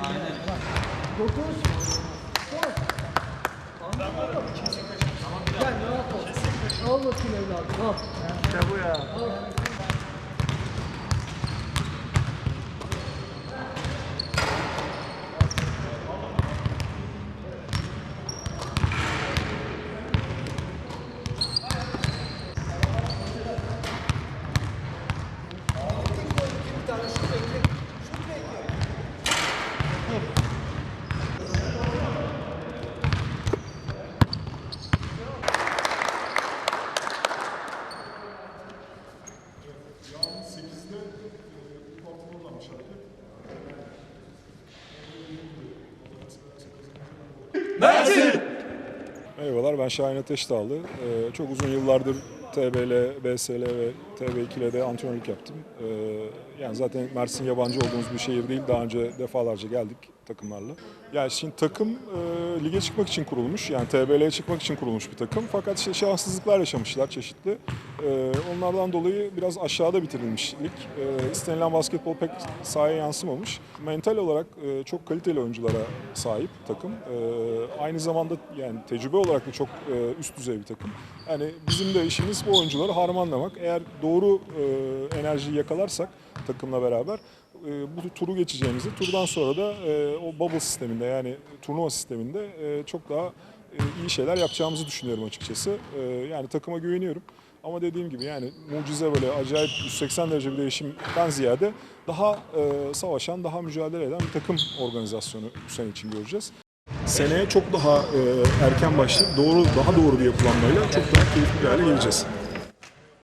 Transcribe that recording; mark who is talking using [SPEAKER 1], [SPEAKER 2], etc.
[SPEAKER 1] Aynen. Dokuz. Mı? Gel rahat ol. Al bakayım evladım al.
[SPEAKER 2] İşte bu ya.
[SPEAKER 1] Al.
[SPEAKER 3] Merhabalar ben Şahin Ateş Dağlı. Ee, çok uzun yıllardır TBL, BSL ve TB2'de antrenörlük yaptım. Ee, yani zaten Mersin yabancı olduğumuz bir şehir değil. Daha önce defalarca geldik takımlarla. Yani şimdi takım e, lige çıkmak için kurulmuş. Yani TBL'ye çıkmak için kurulmuş bir takım. Fakat işte şanssızlıklar yaşamışlar çeşitli. Ee, onlardan dolayı biraz aşağıda bitirilmiş lig. Ee, istenilen basketbol pek sahaya yansımamış. Mental olarak e, çok kaliteli oyunculara sahip takım. Ee, aynı zamanda yani tecrübe olarak da çok e, üst düzey bir takım. Yani bizim de işimiz bu oyuncuları harmanlamak. Eğer doğru e, enerjiyi yakalarsak takımla beraber e, bu turu geçeceğimizi, turdan sonra da e, o bubble sisteminde yani turnuva sisteminde e, çok daha e, iyi şeyler yapacağımızı düşünüyorum açıkçası. E, yani takıma güveniyorum. Ama dediğim gibi yani mucize böyle acayip 180 derece bir değişimden ziyade daha e, savaşan, daha mücadele eden bir takım organizasyonu bu sene için göreceğiz. Seneye çok daha e, erken başlayıp doğru, daha doğru bir yapılanmayla çok daha keyifli bir hale geleceğiz.